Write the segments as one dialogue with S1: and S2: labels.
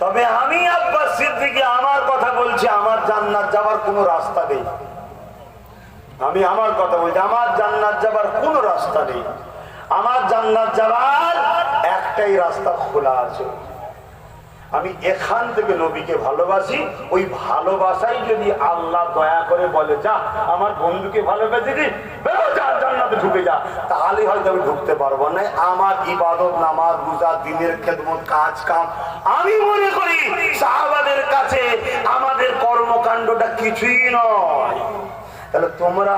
S1: তবে আমি আব্বাস সিদ্দিকি, আমার কথা বলছি, আমার জান্নাত যাওয়ার কোনো রাস্তা নেই। আমি আমার কথা বলছি, আমার জান্নাত যাবার কোনো রাস্তা নেই। আমার জান্নাত যাবার একটাই রাস্তা খোলা আছে। আমি এখান থেকে নবীকে ভালোবাসি, ওই ভালোবাসাই যদি আল্লাহ দয়া করে বলে, যা, আমার বন্ধুকে ভালোবেসে জান্নাতে ঢুকে যা তাহলে হয়তো আমি ঢুকতে পারব। না আমার ইবাদত, নামাজ, রোজা, দিনের খেদমত কাজ কাম আমি মনে করি সাহাবাদের কাছে আমাদের কর্মকাণ্ডটা কিছুই নয়। তাহলে তোমরা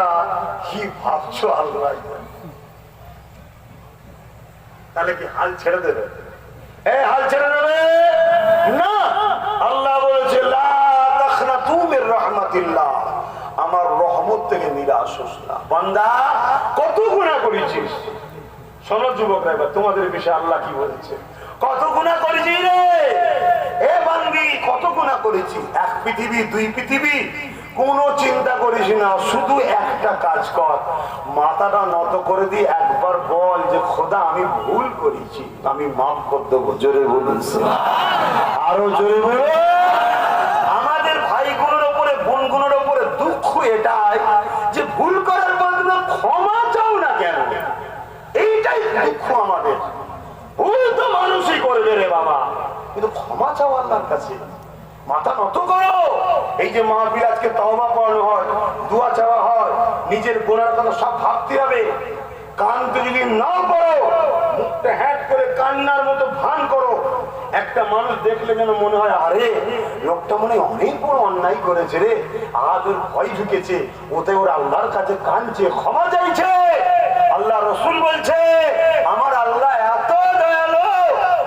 S1: কি ভাবছ আল্লাহ? তাহলে কি হাল ছেড়ে দেবে? এই হাল ছেড়ে দেবে? না। আল্লাহ বলেছে আমার রহমত থেকে নিরাশ হোস না। বান্দা, কত গুনাহ করেছিস? শোনো যুবকরা, এবার তোমাদের বিষয়ে আল্লাহ কি বলেছে? কত গুনাহ করেছিস রে? এ বান্দি, কত গুনাহ করেছি? এক পৃথিবী, দুই পৃথিবী? কোনো চিন্তা করিস না, শুধু একটা কাজ কর। মাথাটা নত করে দিয়ে একবার বল যে, খোদা, আমি ভুল করেছি। আমি মাফ করে দেবো। জোরে বলুন আরও জোরে বলুন। এটাই যে ভুল করার পর ক্ষমা চাও না কেন? এইটাই দুঃখ আমাদের। ভুল তো মানুষই করবে রে বাবা। কিন্তু ক্ষমা চাও আল্লাহর কাছে। মাথা নত করো। এই যে মাহবিল আজকে তহমা পড়ানো হয়, দোয়া চাওয়া হয়, নিজের গোনার কথা সব ভাবতে হবে। কানতে যদি না পড়ো মুখটা হ্যাট করে কান্নার মতো ভান একটা মানুষ দেখলে যেন মনে হয়, আরে, লোকটা মনে অনেক বড় অন্যায় করেছে রে। আজ ওর ভয় ঢুকেছে। ওতে ওর আল্লাহর কাছে কানছে ক্ষমা চাইছে। আল্লাহ রসুল বলছে, আমার আল্লাহ এত দয়ালো,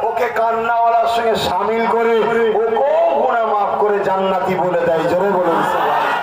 S1: ওকে কান্নাওয়ালার সঙ্গে সামিল করে ওকেও